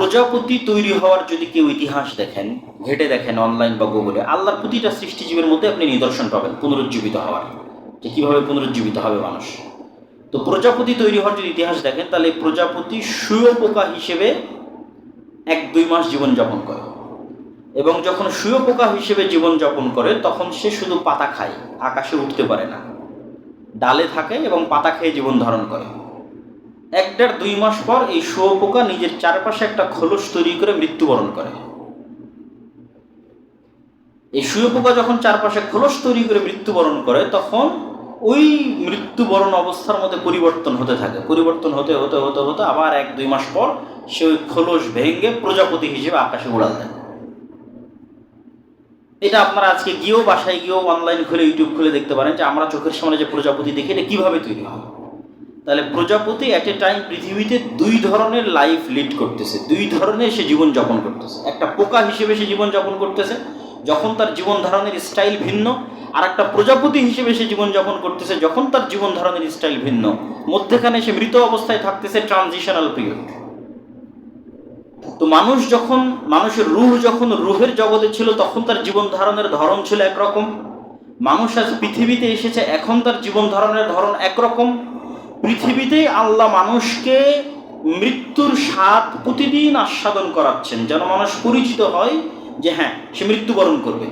প্রজাপতি তৈরি হওয়ার যদি কেউ ইতিহাস দেখেন, ঘেটে দেখেন অনলাইন বা গুগলে আল্লাহর প্রতিটা সৃষ্টিজীবের মধ্যে আপনি নিদর্শন পাবেন পুনরুজ্জীবিত হওয়ার। যে কীভাবে পুনরুজ্জীবিত হবে মানুষ। তো প্রজাপতি তৈরি হওয়ার যদি ইতিহাস দেখেন, তাহলে প্রজাপতি শুয়োপোকা হিসেবে এক দুই মাস জীবনযাপন করে। এবং যখন শুয়োপোকা হিসেবে জীবনযাপন করে, তখন সে শুধু পাতা খায়, আকাশে উঠতে পারে না। ডালে থাকে এবং পাতা খেয়ে জীবন ধারণ করে। এক দেড় দুই মাস পর এই শুয়োপোকা নিজের চারপাশে একটা খোলস তৈরি করে মৃত্যুবরণ করে। এই শুয়োপোকা যখন চারপাশে খোলস তৈরি করে মৃত্যুবরণ করে, তখন ওই মৃত্যুবরণ অবস্থার মধ্যে পরিবর্তন হতে থাকে। পরিবর্তন হতে হতে হতে হতে আবার এক দুই মাস পর সে ওই খোলস ভেঙে প্রজাপতি হিসেবে আকাশে উড়াল দেয়। এটা আপনারা আজকে গিয়েও বাসায় গিয়েও অনলাইন খুলে ইউটিউব খুলে দেখতে পারেন যে আমরা চোখের সামনে যে প্রজাপতি দেখি, এটা কীভাবে তৈরি হয়। তাহলে প্রজাপতি অ্যাট এ টাইম পৃথিবীতে দুই ধরনের লাইফ লিড করতেছে, দুই ধরনের সে জীবন যাপন করতেছে। একটা পোকা হিসেবে সে জীবন যাপন করতেছে, যখন তার জীবন ধারণের স্টাইল ভিন্ন। আর একটা প্রজাপতি হিসেবে সে জীবন যাপন করতেছে, যখন তার জীবন ধারণের স্টাইল ভিন্ন। মধ্যেখানে সে মৃত অবস্থায় থাকতেছে ট্রানজিশনাল পিরিয়ড তো মানুষ যখন, মানুষের রুহ যখন রুহের জগতে ছিল, তখন তার জীবন ধারণের ধরন ছিল একরকম। মানুষ আজ পৃথিবীতে এসেছে, এখন তার জীবন ধারণের ধরন একরকম। পৃথিবীতেই আল্লাহ মানুষকে মৃত্যুর স্বাদ প্রতিদিন আস্বাদন করাচ্ছেন। যেন মানুষ পরিচিত হয় যে হ্যাঁ সে মৃত্যুবরণ করবে।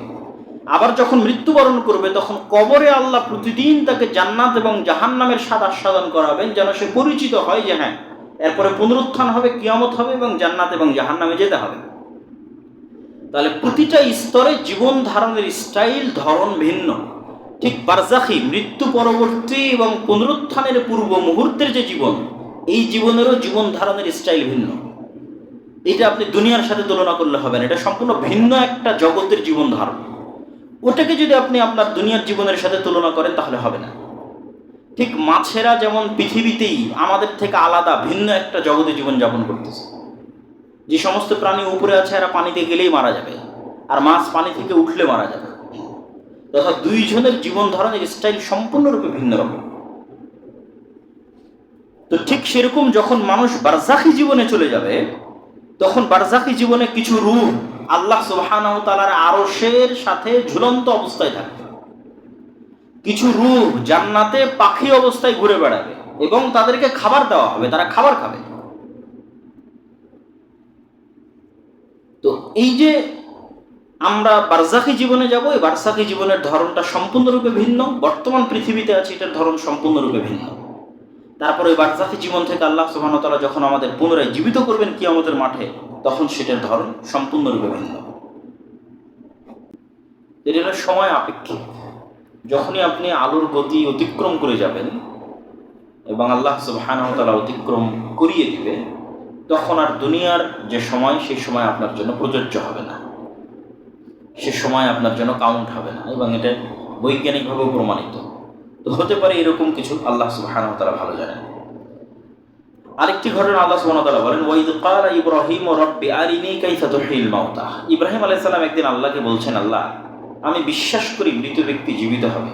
আবার যখন মৃত্যুবরণ করবে, তখন কবরে আল্লাহ প্রতিদিন তাকে জান্নাত এবং জাহান্নামের স্বাদ আস্বাদন করাবেন, যেন সে পরিচিত হয় যে হ্যাঁ এরপরে পুনরুত্থান হবে, কিয়ামত হবে এবং জান্নাত এবং জাহান্নামে যেতে হবে। তাহলে প্রতিটা স্তরে জীবন ধারণের স্টাইল ধরন ভিন্ন। ঠিক বারজাখি মৃত্যু পরবর্তী এবং পুনরুত্থানের পূর্ব মুহূর্তের যে জীবন, এই জীবনেরও জীবন ধারণের স্টাইল ভিন্ন। এটা আপনি দুনিয়ার সাথে তুলনা করলে হবে না। এটা সম্পূর্ণ ভিন্ন একটা জগতের জীবন ধারণ। ওটাকে যদি আপনি আপনার দুনিয়ার জীবনের সাথে তুলনা করেন, তাহলে হবে না। ঠিক মাছেরা যেমন পৃথিবীতেই আমাদের থেকে আলাদা, ভিন্ন একটা জগতে জীবনযাপন করতেছে। যে সমস্ত প্রাণী উপরে আছে, এরা পানিতে গেলেই মারা যাবে। আর মাছ পানি থেকে উঠলে মারা যাবে। তথা দুইজনের জীবন ধারণের স্টাইল সম্পূর্ণরূপে ভিন্ন রকম। তো ঠিক সেরকম যখন মানুষ বারজাখি জীবনে চলে যাবে, তখন বারজাখি জীবনে কিছু রূপ আল্লাহ সুবহানাহু তাআলার আরশের সাথে ঝুলন্ত অবস্থায় থাকবে। কিছু রূপ জান্নাতে পাখি অবস্থায় ঘুরে বেড়াবে এবং তাদেরকে খাবার দেওয়া হবে, তারা খাবার খাবে। তো এই যে আমরা বারজাখি জীবনে যাব, এই বারজাখি জীবনের ধরনটা সম্পূর্ণরূপে ভিন্ন, বর্তমান পৃথিবীতে আছে এটার ধরন সম্পূর্ণরূপে ভিন্ন। তারপর ওই বারজাখি জীবন থেকে আল্লাহ সুবাহতালা যখন আমাদের পুনরায় জীবিত করবেন কি আমাদের মাঠে, তখন সেটার ধরন সম্পূর্ণরূপে ভিন্ন। এটা সময় আপেক্ষিক। যখনই আপনি আলোর গতি অতিক্রম করে যাবেন এবং আল্লাহ সুবাহানতালা অতিক্রম করিয়ে দিবে, তখন আর দুনিয়ার যে সময়, সেই সময় আপনার জন্য প্রযোজ্য হবে না। সে সময় আপনার জন্য কাউন্ট হবে না এবং এটা বৈজ্ঞানিকভাবেও প্রমাণিত। তো হতে পারে এরকম কিছু আল্লাহ সুবাহানতালা ভালো জানেন। আরেকটি ঘটনা আল্লাহ সুবহানাহু বলেন ওয়াইদ ক্বালা ইব্রাহিম রাব্বি আরিনি কাইফা তুহয়িল মাউতা ইব্রাহিম আলাইহিস সালাম একদিন আল্লাহকে বলছেন, আল্লাহ, আমি বিশ্বাস করি মৃত ব্যক্তি জীবিত হবে,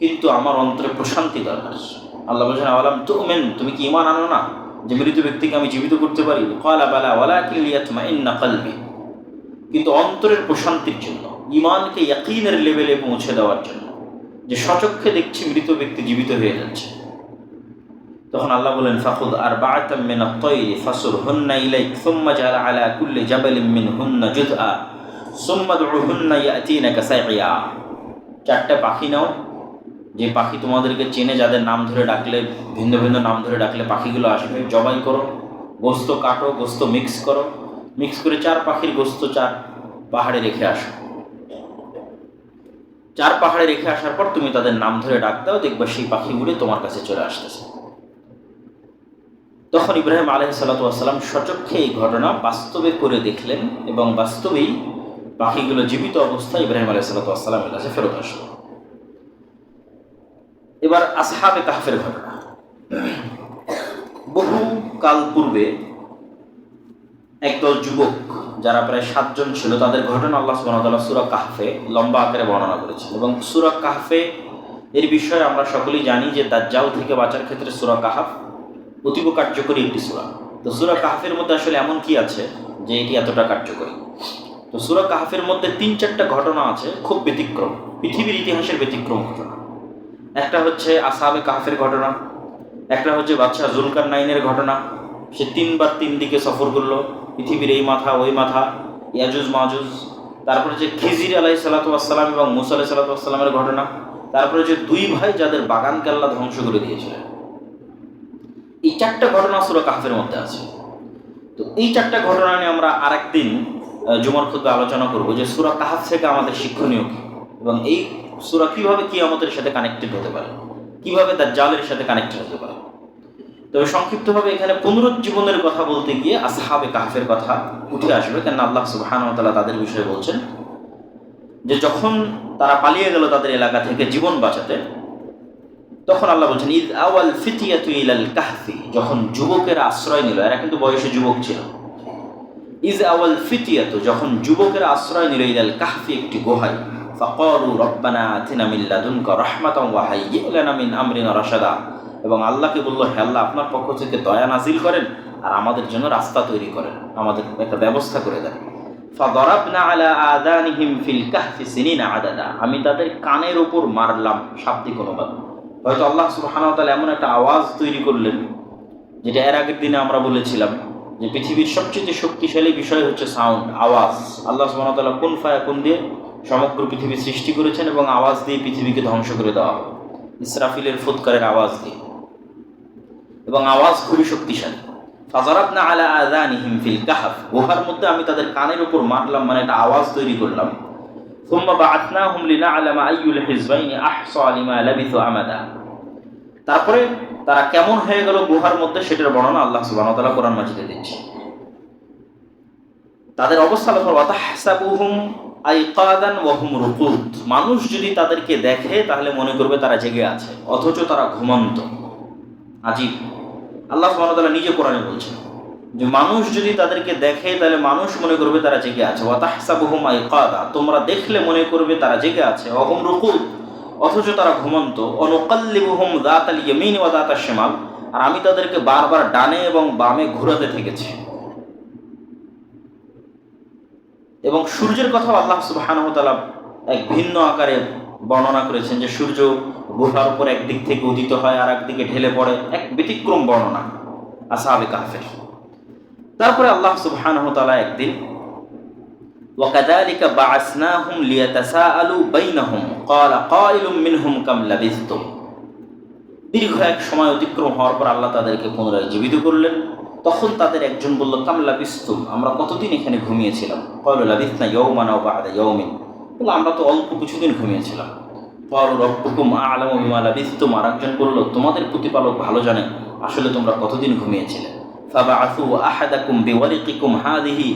কিন্তু আমার অন্তরে প্রশান্তি দরকার। আল্লাহ বলছেন আলাম তুমেন, তুমি কি ইমান আনো না যে মৃত ব্যক্তিকে আমি জীবিত করতে পারি? ক্বালা বালা, ওয়ালাকিন লিয়াতমাইন্না কলবি। কিন্তু অন্তরের প্রশান্তির জন্য ইমানকে ইয়াকিনের লেভেলে পৌঁছে দেওয়ার জন্য, যে সচক্ষে দেখছি মৃত ব্যক্তি জীবিত হয়ে যাচ্ছে। তখন আল্লাহ বলেন, ফাখুদ আর মিন আত-তায়রি ফাসুর হুন্না ইলাইক, সুম্মা জাআল আলা কুল্লি জাবালিন মিন হুন্না জুযআ, সুম্মা দুহুন্না ইয়াতিনাকা সাইয়া। চারটা পাখি নাও, যে পাখি তোমাদেরকে চেনে, যাদের নাম ধরে ডাকলে, ভিন্ন ভিন্ন নাম ধরে ডাকলে পাখিগুলো আসবে, জবাই করো, গোস্ত কাটো, গোস্ত মিক্স করো। মিক্স করে চার পাখির গোস্ত চার পাহাড়ে রেখে আসো। চার পাহাড়ে রেখে আসার পর তুমি তাদের নাম ধরে ডাক দাও, দেখবে সেই পাখিগুলো তোমার কাছে চলে আসতেছে। তখন ইব্রাহিম আলহ সাল্লাতাম সচক্ষে এই ঘটনা বাস্তবে করে দেখলেন এবং বাস্তবেই পাখিগুলো জীবিত অবস্থায় ইব্রাহিম আলহ সাল্লাতামের কাছে ফেরত আসলো। এবার আসহাবে কাহফের ঘটনা। বহু কাল পূর্বে একদল যুবক যারা প্রায় সাতজন ছিল, তাদের ঘটনা আল্লাহ সুবাহতাল্লাহ সুরা কাহফে লম্বা আকারে বর্ণনা করেছেন এবং সুরা কাহফে এর বিষয়ে আমরা সকলেই জানি যে তার দাজ্জাল থেকে বাঁচার ক্ষেত্রে সুরা কাহাফ অতীব কার্যকরী একটি সুরা। তো সুরা কাহাফের মধ্যে আসলে এমন কি আছে যে এটি এতটা কার্যকরী? তো সুরা কাহাফের মধ্যে তিন চারটা ঘটনা আছে, খুব ব্যতিক্রম, পৃথিবীর ইতিহাসের ব্যতিক্রম ঘটনা। একটা হচ্ছে আসাবে কাহাফের ঘটনা, একটা হচ্ছে বাদশাহ জুলকার নাইনের ঘটনা সে তিনবার তিন দিকে সফর করল। পৃথিবীর এই মাথা, ওই মাথা, ইয়াজুজ, মাজুজ। তারপরে যে খিজির আলাই সালাতাম এবং মুসা আলাই সালাতামের ঘটনা। তারপরে যে দুই ভাই যাদের বাগান কেল্লা ধ্বংস করে দিয়েছিলেন। এই চারটা ঘটনা সুরা কাহাফের মধ্যে আছে। তো এই চারটা ঘটনা নিয়ে আমরা আরেকদিন জুমার খুদ্ে আলোচনা করব যে সুরা কাহাফ থেকে আমাদের শিক্ষণীয় কি? এবং এই সুরা কীভাবে কি আমাদের সাথে কানেক্টেড হতে পারে? কীভাবে তার জালের সাথে কানেক্টেড হতে পারে? তবে সংক্ষিপ্তভাবে এখানে পুনরুজ্জীবনের কথা বলতে গিয়ে আসহাবে কাহাফের কথা উঠে আসবে কেন আল্লাহ সুবাহান তালা তাদের বিষয়ে বলছেন যে যখন তারা পালিয়ে গেল তাদের এলাকা থেকে জীবন বাঁচাতে, তখন আল্লাহ বলছেন ঈদ আওয়াল ফিতিয়াতু ইলাল কাহফি। যখন যুবকের আশ্রয় নিল, এরা কিন্তু বয়সে যুবক ছিল। ইজ আওয়াল ফিতিয়াতু যখন যুবকের আশ্রয় নিল, ইলাল কাহফি একটি গুহায়। ফাকালু রব্বানা রাহমাতাও ওয়া হাইয়্যি লানা মিন আমরিনা রাশাদা। এবং আল্লাহকে বলল, হে আল্লাহ, আপনার পক্ষ থেকে দয়া নাজিল করেন আর আমাদের জন্য রাস্তা তৈরি করেন, আমাদের একটা ব্যবস্থা করে দেন। আমি তাদের কানের ওপর মারলাম শাব্দিক অনুবাদ হয়তো আল্লাহ ওয়া এমন একটা আওয়াজ তৈরি করলেন, যেটা এর আগের দিনে আমরা বলেছিলাম যে পৃথিবীর সবচেয়ে শক্তিশালী বিষয় হচ্ছে সাউন্ড, আওয়াজ। আল্লাহ ওয়া কোন ফায়া কোন দিয়ে সমগ্র পৃথিবী সৃষ্টি করেছেন এবং আওয়াজ দিয়ে পৃথিবীকে ধ্বংস করে দেওয়া হবে ইসরাফিলের ফুৎকারের আওয়াজ দিয়ে। এবং আওয়াজ খুবই শক্তিশালী ফাজারাবনা আলা আযানিহিম ফিল কাহফ গুহার মধ্যে আমি তাদের কানের উপর মারলাম মানে একটা আওয়াজ তৈরি করলাম ثم بعثناهم لنعلم أي الحزبين أحصى لما لبثوا أمدا তারপরে তারা কেমন হয়ে গেল গুহার মধ্যে সেটার বর্ণনা আল্লাহ সুবহানাহু ওয়া তাআলা কোরআন মাজিদে দিচ্ছে তাদের অবস্থা লক্ষ্য ওয়াতাহসাবুহুম আইকাদান ওয়া হুম রুকুদ মানুষ যদি তাদেরকে দেখে তাহলে মনে করবে তারা জেগে আছে অথচ তারা ঘুমন্ত আজীব আল্লাহ তাআলা নিজে কোরআনে বলছেন যে মানুষ যদি তাদেরকে দেখে, তাহলে মানুষ মনে করবে তারা জেগে আছে। তোমরা দেখলে মনে করবে তারা জেগে আছে। অহম রুকুদ, অথচ তারা ঘুমন্ত। অনুকাল্লিবুহুম দাতাল ইয়ামিন ওয়া দাতাশ শিমাল, আর আমি তাদেরকে বারবার ডানে এবং বামে ঘোরাতে থেকেছি। এবং সূর্যের কথাও আল্লাহ সুবহানাহু ওয়া এক ভিন্ন আকারে বর্ণনা করেছেন যে সূর্য গুহার উপর একদিক থেকে উদিত হয় আর একদিকে ঢেলে পড়ে এক ব্যতিক্রম বর্ণনা আসহাবে কাহফের তারপরে আল্লাহ সুবহানাহু ওয়া তাআলা একদিন وكذلك بعثناهم ليتساءلوا بينهم قال قائل منهم كم لبثتم দীর্ঘ এক সময় অতিক্রম হওয়ার পর আল্লাহ তাদেরকে পুনরায় জীবিত করলেন তখন তাদের একজন বলল কামলা বিস্তুম আমরা কতদিন এখানে ঘুমিয়েছিলাম কল লাবিসনা ইয়ৌমানা ও বাহাদা ইয়ৌমিন বললো আমরা তো অল্প কিছুদিন ঘুমিয়েছিলাম কল রব্বকুম আলম বিস্তুম আর একজন বলল, তোমাদের প্রতিপালক ভালো জানে আসলে তোমরা কতদিন ঘুমিয়েছিলে? ফাবা আসু আহাদাকুম বিওয়ালিকিকুম হাদিহি।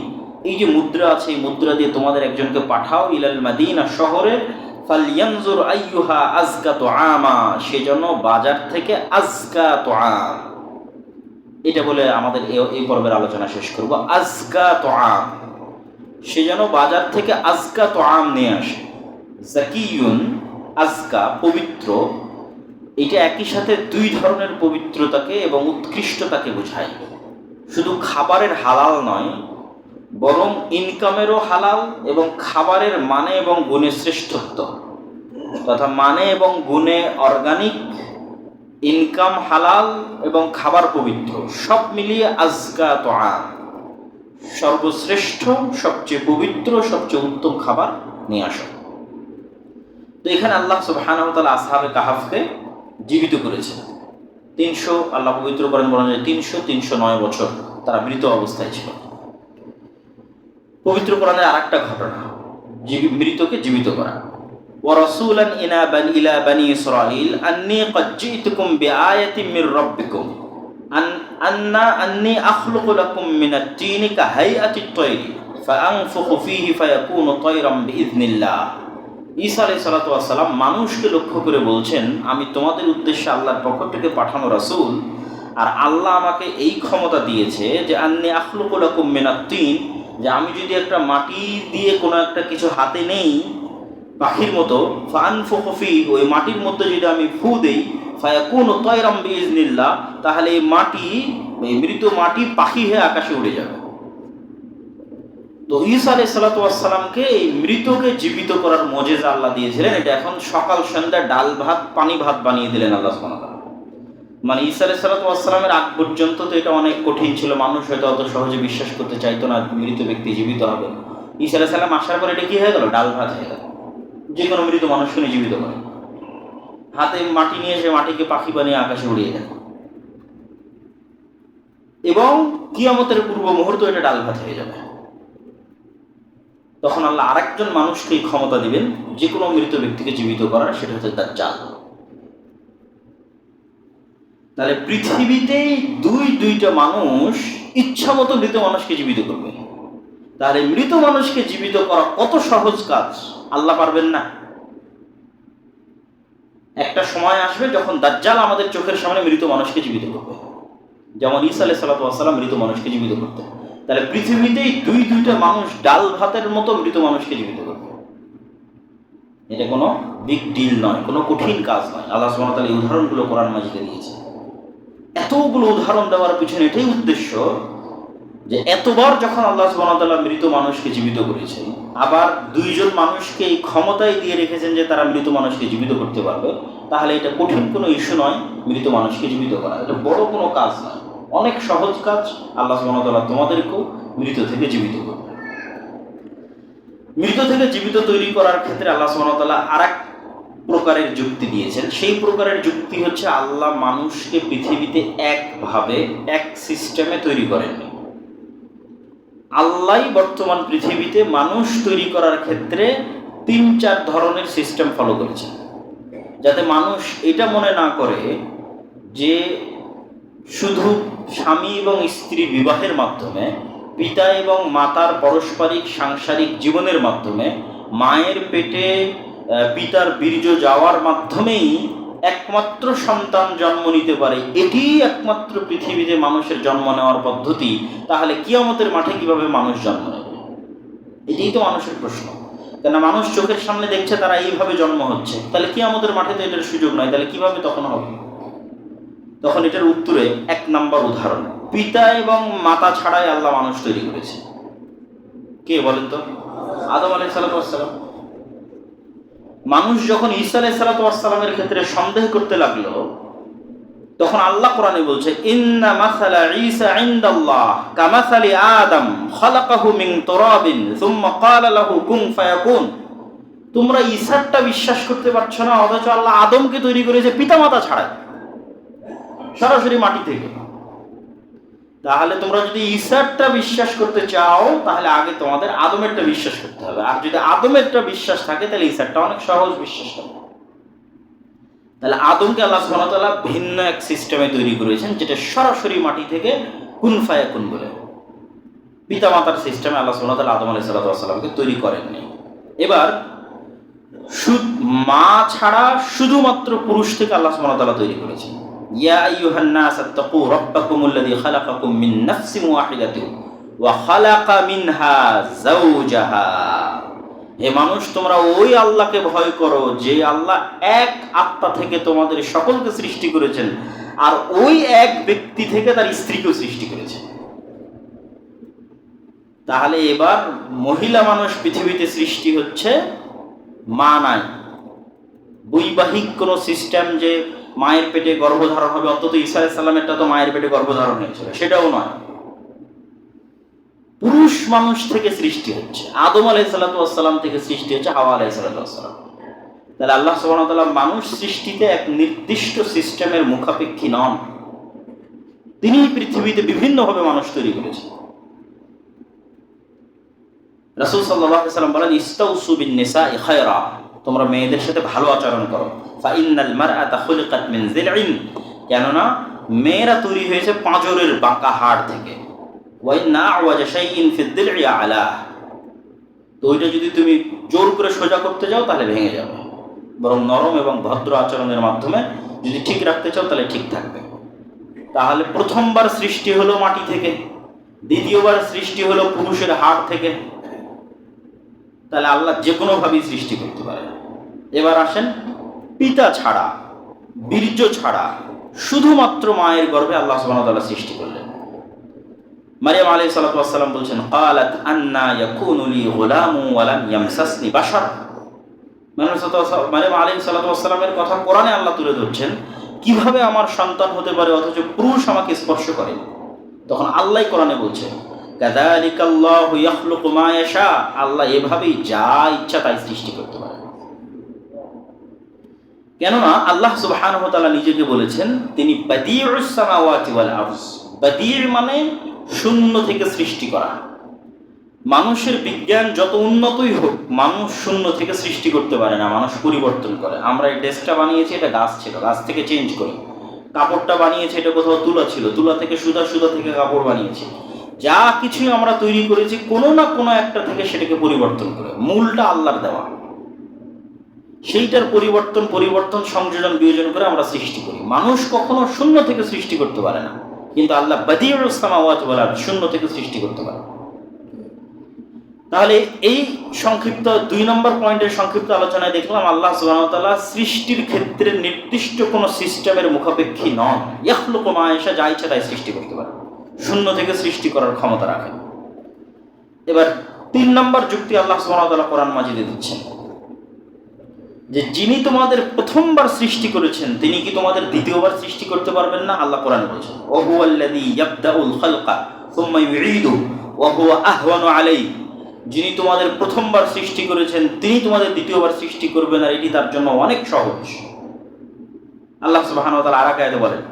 এই যে মুদ্রা আছে, এই মুদ্রা দিয়ে তোমাদের একজনকে পাঠাও ইলাল মাদিনা শহরে ফালিয়ানজুর আইয়ুহা আজকা তো আমা সেজন্য বাজার থেকে আজকা তো আম এটা বলে আমাদের এই পর্বের আলোচনা শেষ করব। আজকা তো আম সে যেন বাজার থেকে আজকা তো আম নিয়ে আসে। জাকিউন আজকা, পবিত্র, এটা একই সাথে দুই ধরনের পবিত্রতাকে এবং উৎকৃষ্টতাকে বোঝায়। শুধু খাবারের হালাল নয়, বরং ইনকামেরও হালাল এবং খাবারের মানে এবং গুণে শ্রেষ্ঠত্ব। তথা মানে এবং গুণে অর্গানিক ইনকাম হালাল এবং খাবার পবিত্র, সব মিলিয়ে আজকা তো সর্বশ্রেষ্ঠ, সবচেয়ে পবিত্র, সবচেয়ে উত্তম খাবার নিয়ে আসো। তো এখানে আল্লাহ সুবহানাহু ওয়া তাআলা আসহাবে কাহাফকে জীবিত করেছেন তিনশো আল্লাহ পবিত্র করেন বলা যায় তিনশো তিনশো নয় বছর তারা মৃত অবস্থায় ছিল পবিত্র কোরআনের আর একটা ঘটনা জীবি- মৃতকে জীবিত করা ورسولا إلى بني إلى بني إسرائيل أني قد جئتكم بآية من ربكم أن أن أني أخلق لكم من الطين كهيئة الطير فأنفخ فيه فيكون طيرا بإذن الله ঈসা আলাই সালাতাম মানুষকে লক্ষ্য করে বলছেন, আমি তোমাদের উদ্দেশ্যে আল্লাহর পক্ষ থেকে পাঠানো রাসূল, আর আল্লাহ আমাকে এই ক্ষমতা দিয়েছে যে আন্নি আখলুকুলাকুম মিনাত্তিন যে আমি যদি একটা মাটি দিয়ে কোনো একটা কিছু হাতে নেই, পাখির মতো ফান ফি, ওই মাটির মধ্যে যদি আমি ফু দেই, ফায়াকুন তয়রাম বিজনিল্লাহ তাহলে এই মাটি, এই মৃত মাটি পাখি হয়ে আকাশে উড়ে যাবে। তো ঈসা আলাই সালাতামকে এই মৃতকে জীবিত করার মজেজা আল্লাহ দিয়েছিলেন। এটা এখন সকাল, সন্ধ্যা ডাল ভাত, পানি ভাত বানিয়ে দিলেন আল্লাহ সোনাদা মানে ঈসা আলাই সালাতামের আগ পর্যন্ত তো এটা অনেক কঠিন ছিল। মানুষ হয়তো অত সহজে বিশ্বাস করতে চাইতো না, মৃত ব্যক্তি জীবিত হবে। ঈসা আলাই সাল্লাম আসার পর এটা কি হয়ে গেল? ডাল ভাত হয়ে গেল। যে কোনো মৃত মানুষকে জীবিত করে। হাতে মাটি নিয়ে এসে মাটিকে পাখি বানিয়ে আকাশে উড়িয়ে দেয়। এবং কিয়ামতের পূর্ব মুহূর্ত এটা ডাল ভাত হয়ে যাবে। তখন আল্লাহ আরেকজন মানুষকে ক্ষমতা দিবেন, যে কোনো মৃত ব্যক্তিকে জীবিত করার, সেটা হচ্ছে তার চাল। তাহলে পৃথিবীতে দুই, দুইটা মানুষ ইচ্ছা মতো মৃত মানুষকে জীবিত করবে। তাহলে মৃত মানুষকে জীবিত করা কত সহজ কাজ? আল্লাহ পারবেন না। একটা সময় আসবে যখন দাজ্জাল আমাদের চোখের সামনে মৃত মানুষকে জীবিত করবে। যেমন ঈসা আলাই সাল্লাম মৃত মানুষকে জীবিত করতেন। তাহলে পৃথিবীতেই দুই দুইটা মানুষ ডাল ভাতের মতো মৃত মানুষকে জীবিত করবে। এটা কোনো বিগ ডিল নয়, কোনো কঠিন কাজ নয়। আল্লাহ সুবহানাহু এই উদাহরণগুলো কোরআন মাজিদে দিয়েছে। এতগুলো উদাহরণ দেওয়ার পিছনে এটাই উদ্দেশ্য যে এতবার যখন আল্লাহ সুবহানাহু মৃত মানুষকে জীবিত করেছেন আবার দুইজন মানুষকে এই ক্ষমতায় দিয়ে রেখেছেন যে তারা মৃত মানুষকে জীবিত করতে পারবে, তাহলে এটা কঠিন কোনো ইস্যু নয় মৃত মানুষকে জীবিত করা। এটা বড় কোনো কাজ নয়। অনেক সহজ কাজ আল্লাহ সুবহানাহু তোমাদেরকেও মৃত থেকে জীবিত করবে মৃত থেকে জীবিত তৈরি করার ক্ষেত্রে আল্লাহ সুবহানাহু আর এক প্রকারের যুক্তি দিয়েছেন। সেই প্রকারের যুক্তি হচ্ছে আল্লাহ মানুষকে পৃথিবীতে একভাবে, এক সিস্টেমে তৈরি করেননি আল্লাহ বর্তমান পৃথিবীতে মানুষ তৈরি করার ক্ষেত্রে তিন চার ধরনের সিস্টেম ফলো করেছে যাতে মানুষ এটা মনে না করে যে শুধু স্বামী এবং স্ত্রী বিবাহের মাধ্যমে, পিতা এবং মাতার পারস্পরিক সাংসারিক জীবনের মাধ্যমে, মায়ের পেটে পিতার বীর্য যাওয়ার মাধ্যমেই একমাত্র সন্তান জন্ম নিতে পারে। এটি একমাত্র পৃথিবীতে মানুষের জন্ম নেওয়ার পদ্ধতি। তাহলে কিয়ামতের মাঠে কীভাবে মানুষ জন্ম নেবে? এটাই তো মানুষের প্রশ্ন। কেন মানুষ চোখের সামনে দেখছে তারা এইভাবে জন্ম হচ্ছে। তাহলে কিয়ামতের মাঠে তো এটার সুযোগ নয় তাহলে কীভাবে তখন হবে? তখন এটার উত্তরে এক নাম্বার উদাহরণ। পিতা এবং মাতা ছাড়াই আল্লাহ মানুষ তৈরি করেছে। কে বলেন তো? আদম আলাই সালাম। মানুষ যখন ঈসা আলাই সালাতামের ক্ষেত্রে সন্দেহ করতে লাগল, তখন আল্লাহ কোরআনে বলছে, ইন্না মাসালা ঈসা ইনদাল্লাহ কামাসালি আদম খলাকাহু মিন তুরাবিন সুম্মা ক্বালা লাহু কুন ফায়াকুন। তোমরা ঈসারটা বিশ্বাস করতে পারছ না, অথচ আল্লাহ আদমকে তৈরি করেছে পিতামাতা ছাড়াই। সরাসরি মাটি থেকে তাহলে তোমরা যদি ঈশারটা বিশ্বাস করতে চাও, তাহলে আগে তোমাদের আদমেরটা বিশ্বাস করতে হবে। আর যদি আদমেরটা বিশ্বাস থাকে, তাহলে ঈশারটা অনেক সহজ বিশ্বাস হবে তাহলে আদমকে আল্লাহ সুবহানাহু ভিন্ন এক সিস্টেমে তৈরি করেছেন, যেটা সরাসরি মাটি থেকে কুন ফায়া কুন বলে। পিতামাতার সিস্টেমে আল্লাহ সুবহানাহু আদম আলাইহিস সালামকে তৈরি করেননি এবার মা ছাড়া শুধুমাত্র পুরুষ থেকে আল্লাহ সুবহানাহু তৈরি করেছেন। ইয়া আইয়ুহান নাস আত্তাকু রাব্বাকুমুল্লাযী খালাকাকুম মিন নাফসিন ওয়াহিদাতিন ওয়া খালাকা মিনহা যাওজাহা। হে মানুষ, তোমরা ওই আল্লাহকে ভয় করো যে আল্লাহ এক আত্মা থেকে তোমাদের সকলকে সৃষ্টি করেছেন আর ওই এক ব্যক্তি থেকে তার স্ত্রীকেও সৃষ্টি করেছেন তাহলে এবার মহিলা মানুষ পৃথিবীতে সৃষ্টি হচ্ছে মা নাই। বৈবাহিক কোনো সিস্টেম যে মায়ের পেটে গর্ভধারণ হবে, অন্তত ঈসা সাল্লামেরটা তো মায়ের পেটে গর্ভধারণ হয়েছিল, সেটাও নয়। পুরুষ মানুষ থেকে সৃষ্টি হচ্ছে, আদম আলাই সাল্লাতাম থেকে সৃষ্টি হচ্ছে হাওয়া আলাই সাল্লাম তাহলে আল্লাহ সুবাহতাল্লাহ মানুষ সৃষ্টিতে এক নির্দিষ্ট সিস্টেমের মুখাপেক্ষী নন। তিনি পৃথিবীতে বিভিন্নভাবে মানুষ তৈরি করেছেন। রাসুল সাল্লাহ সাল্লাম বলেন ইস্তাউসুবিন নেশা ইখায়রা তোমরা মেয়েদের সাথে ভালো আচরণ করো। কেননা মেয়েরা তৈরি হয়েছে পাঁজরের বাঁকা হাড় থেকে। যিলই আলা। তো ওইটা যদি তুমি জোর করে সোজা করতে যাও, তাহলে ভেঙে যাবে। বরং নরম এবং ভদ্র আচরণের মাধ্যমে যদি ঠিক রাখতে চাও, তাহলে ঠিক থাকবে। তাহলে প্রথমবার সৃষ্টি হলো মাটি থেকে, দ্বিতীয়বার সৃষ্টি হলো পুরুষের হাড় থেকে তাহলে আল্লাহ যে কোনোভাবেই সৃষ্টি করতে পারে এবার আসেন, পিতা ছাড়া, বীর্য ছাড়া, শুধুমাত্র মায়ের গর্ভে আল্লাহ সুবাহতাল্লাহ সৃষ্টি করলেন। মারিয়াম আলাইহিস সালাতু ওয়াসসালাম বলছেন ক্বালাত আন্না ইয়াকুনু লি গুলামু ওয়া লাম ইয়ামসাসনি বাশার। মারিয়াম আলাইহিস সালাতু ওয়াসসালামের কথা কোরআনে আল্লাহ তুলে ধরছেন, কীভাবে আমার সন্তান হতে পারে অথচ পুরুষ আমাকে স্পর্শ করে? তখন আল্লাহ কোরআনে বলছে আল্লাহ যা ইচ্ছা তাই সৃষ্টি করতে পারে কেননা আল্লাহ নিজেকে বলেছেন, তিনি মানে শূন্য থেকে সৃষ্টি করা। মানুষের বিজ্ঞান যত উন্নতই হোক, মানুষ শূন্য থেকে সৃষ্টি করতে পারে না, মানুষ পরিবর্তন করে। আমরা এই ডেস্কটা বানিয়েছি, এটা গাছ ছিল, গাছ থেকে চেঞ্জ করি। কাপড়টা বানিয়েছে, এটা কোথাও তুলা ছিল, তুলা থেকে সুতা সুতা থেকে কাপড় বানিয়েছি। যা কিছুই আমরা তৈরি করেছি, কোনো না কোনো একটা থেকে সেটাকে পরিবর্তন করে। মূলটা আল্লাহর দেওয়া। সেইটার পরিবর্তন পরিবর্তন, সংযোজন, বিয়োজন করে আমরা সৃষ্টি করি। মানুষ কখনো শূন্য থেকে সৃষ্টি করতে পারে না। কিন্তু আল্লাহ বাদিউল সামাওয়াত বলার শূন্য থেকে সৃষ্টি করতে পারে। তাহলে এই সংক্ষিপ্ত দুই নম্বর পয়েন্টের সংক্ষিপ্ত আলোচনায় দেখলাম, আল্লাহ সুবাহতাল্লাহ সৃষ্টির ক্ষেত্রে নির্দিষ্ট কোনো সিস্টেমের মুখাপেক্ষী নন। ইয়াখলুক মায়েশা যা ইচ্ছা তাই সৃষ্টি করতে পারে। শূন্য থেকে সৃষ্টি করার ক্ষমতা রাখেন। এবার তিন নম্বর যুক্তি আল্লাহ সুবাহতাল্লাহ কোরআন মাজিদে দিচ্ছেন। যে যিনি তোমাদের প্রথমবার সৃষ্টি করেছেন, তিনি কি তোমাদের দ্বিতীয়বার সৃষ্টি করতে পারবেন না? আল্লাহ কোরআন বলছেন ওহু আল্লাযী ইয়াবদাউল খালকা সুম্মা ইউঈদু ওয়া আহওয়ানু যিনি তোমাদের প্রথমবার সৃষ্টি করেছেন, তিনি তোমাদের দ্বিতীয়বার সৃষ্টি করবেন, আর এটি তার জন্য অনেক সহজ। আল্লাহ সুবহানাহু ওয়া তাআলা আরেক বলেন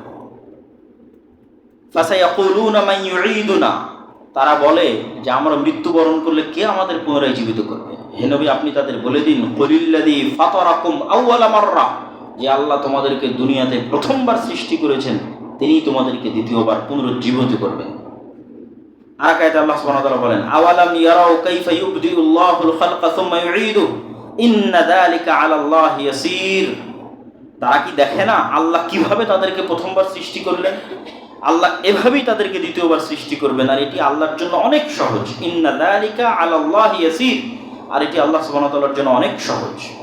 তারা বলে যে, আমরা মৃত্যুবরণ করলে কে আমাদের পুনরায় জীবিত করবে? হে নবী, আপনি তাদের বলে দিন কলিল্লাদি ফাতারাকুম আউয়ালা মাররা। যে, আল্লাহ তোমাদেরকে দুনিয়াতে প্রথমবার সৃষ্টি করেছেন, তিনি তোমাদেরকে দ্বিতীয়বার পুনরুজ্জীবিত করবেন। আর কায়তে আল্লাহ সুবহানাহু ওয়া বলেন, আওয়ালাম ইয়ারাউ কাইফা ইউবদিউল্লাহুল খালকা সুম্মা ইউঈদু ইন্না যালিকা আলাল্লাহি ইয়াসির। তারা কি দেখে না আল্লাহ কীভাবে তাদেরকে প্রথমবার সৃষ্টি করলেন? আল্লাহ এভাবেই তাদেরকে দ্বিতীয়বার সৃষ্টি করবেন, আর এটি আল্লাহর জন্য অনেক সহজ। ইন্না আল্লাহ আর এটি আল্লাহ সুবহানাহু জন্য অনেক সহজ।